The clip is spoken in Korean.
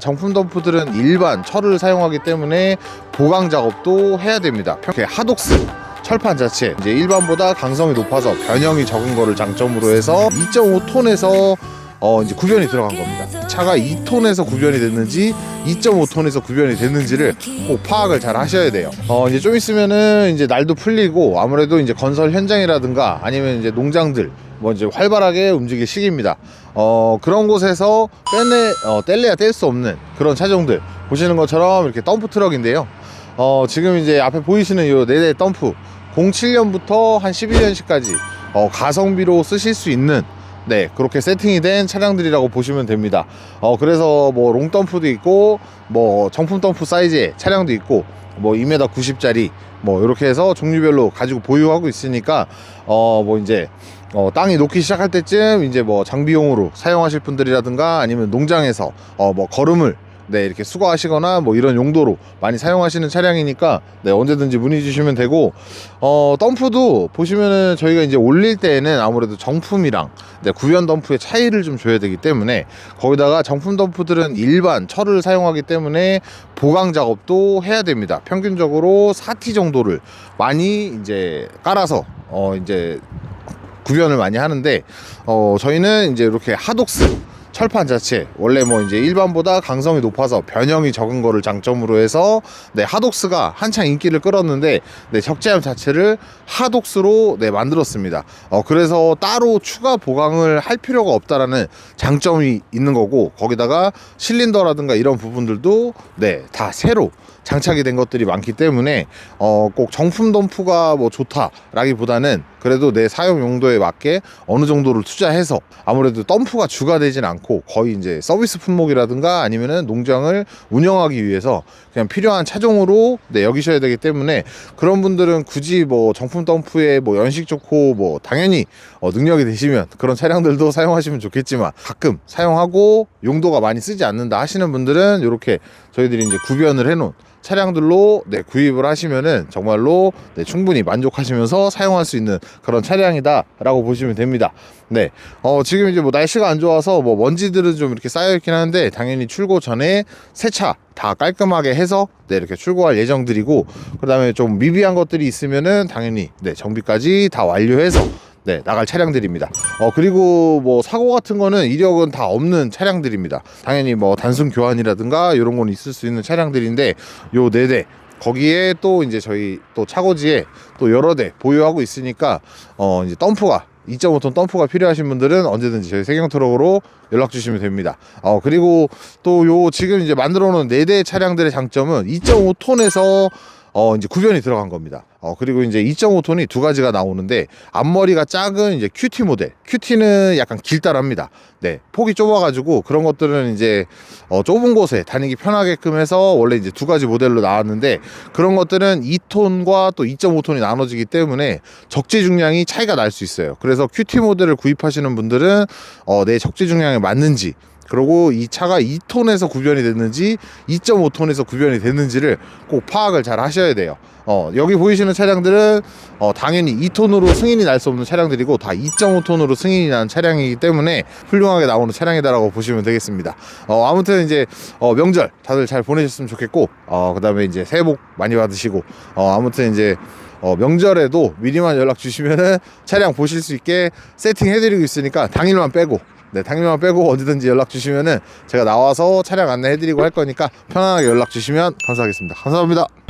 정품 덤프들은 일반 철을 사용하기 때문에 보강 작업도 해야 됩니다. 이렇게 하독스 철판 자체 이제 일반보다 강성이 높아서 변형이 적은 거를 장점으로 해서 2.5톤에서 어 이제 구변이 들어간 겁니다. 차가 2톤에서 구변이 됐는지 2.5톤에서 구변이 됐는지를 꼭 파악을 잘 하셔야 돼요. 어 이제 좀 있으면은 이제 날도 풀리고 아무래도 이제 건설 현장이라든가 아니면 이제 농장들 뭐 이제 활발하게 움직일 시기입니다. 어 그런 곳에서 떼내 어, 뗄래야 뗄 수 없는 그런 차종들 보시는 것처럼 이렇게 덤프 트럭인데요. 어 지금 이제 앞에 보이시는 요 네대 덤프 07년부터 한 11년씩까지 어, 가성비로 쓰실 수 있는 네 그렇게 세팅이 된 차량들이라고 보시면 됩니다. 어 그래서 뭐 롱덤프도 있고 뭐 정품 덤프 사이즈의 차량도 있고 뭐 2m 90짜리 뭐 이렇게 해서 종류별로 가지고 보유하고 있으니까 어 뭐 이제 어, 땅이 녹기 시작할 때쯤 이제 뭐 장비용으로 사용하실 분들이라든가 아니면 농장에서 어, 뭐 거름을 네 이렇게 수거하시거나 뭐 이런 용도로 많이 사용하시는 차량이니까 네 언제든지 문의 주시면 되고 어 덤프도 보시면은 저희가 이제 올릴 때에는 아무래도 정품이랑 네, 구현 덤프의 차이를 좀 줘야 되기 때문에 거기다가 정품 덤프들은 일반 철을 사용하기 때문에 보강 작업도 해야 됩니다. 평균적으로 4T 정도를 많이 이제 깔아서 어 이제 구변을 많이 하는데 어 저희는 이제 이렇게 하독스 철판 자체 원래 뭐 이제 일반보다 강성이 높아서 변형이 적은 거를 장점으로 해서 네 하독스가 한창 인기를 끌었는데 네 적재함 자체를 하독스로 네 만들었습니다. 어 그래서 따로 추가 보강을 할 필요가 없다라는 장점이 있는 거고 거기다가 실린더라든가 이런 부분들도 네 다 새로 장착이 된 것들이 많기 때문에 어 꼭 정품 덤프가 뭐 좋다라기보다는 그래도 내 사용 용도에 맞게 어느 정도를 투자해서 아무래도 덤프가 주가 되진 않고 거의 이제 서비스 품목이라든가 아니면은 농장을 운영하기 위해서 그냥 필요한 차종으로 네, 여기셔야 되기 때문에 그런 분들은 굳이 뭐 정품 덤프에 뭐 연식 좋고 뭐 당연히 어, 능력이 되시면 그런 차량들도 사용하시면 좋겠지만 가끔 사용하고 용도가 많이 쓰지 않는다 하시는 분들은 이렇게 저희들이 이제 구변을 해놓은 차량들로 네, 구입을 하시면은 정말로 네, 충분히 만족하시면서 사용할 수 있는 그런 차량이다라고 보시면 됩니다. 네, 어, 지금 이제 뭐 날씨가 안 좋아서 뭐 먼지들은 좀 이렇게 쌓여 있긴 한데 당연히 출고 전에 세차 다 깔끔하게 해서 네, 이렇게 출고할 예정들이고 그다음에 좀 미비한 것들이 있으면은 당연히 네, 정비까지 다 완료해서 네, 나갈 차량들입니다. 어, 그리고 뭐 사고 같은 거는 이력은 다 없는 차량들입니다. 당연히 뭐 단순 교환이라든가 이런 건 있을 수 있는 차량들인데 요 네 대 거기에 또 이제 저희 또 차고지에 또 여러 대 보유하고 있으니까 어, 이제 덤프가 2.5톤 덤프가 필요하신 분들은 언제든지 저희 세경 트럭으로 연락 주시면 됩니다. 어, 그리고 또 요 지금 이제 만들어 놓은 네 대 차량들의 장점은 2.5톤에서 어, 이제 구변이 들어간 겁니다. 어, 그리고 이제 2.5톤이 두 가지가 나오는데 앞머리가 작은 이제 QT 모델. QT는 약간 길다랍니다. 네. 폭이 좁아 가지고 그런 것들은 이제 어, 좁은 곳에 다니기 편하게끔 해서 원래 이제 두 가지 모델로 나왔는데 그런 것들은 2톤과 또 2.5톤이 나눠지기 때문에 적재 중량이 차이가 날 수 있어요. 그래서 QT 모델을 구입하시는 분들은 어, 내 적재 중량에 맞는지 그리고 이 차가 2톤에서 구변이 됐는지 2.5톤에서 구변이 됐는지를 꼭 파악을 잘 하셔야 돼요. 어, 여기 보이시는 차량들은 어, 당연히 2톤으로 승인이 날 수 없는 차량들이고 다 2.5톤으로 승인이 난 차량이기 때문에 훌륭하게 나오는 차량이다라고 보시면 되겠습니다. 어, 아무튼 이제 어, 명절 다들 잘 보내셨으면 좋겠고 어, 그다음에 이제 새해 복 많이 받으시고 어, 아무튼 이제 어, 명절에도 미리만 연락 주시면은 차량 보실 수 있게 세팅 해드리고 있으니까 당일만 빼고 네, 당일만 빼고 언제든지 연락 주시면은 제가 나와서 차량 안내 해드리고 할 거니까 편안하게 연락 주시면 감사하겠습니다. 감사합니다.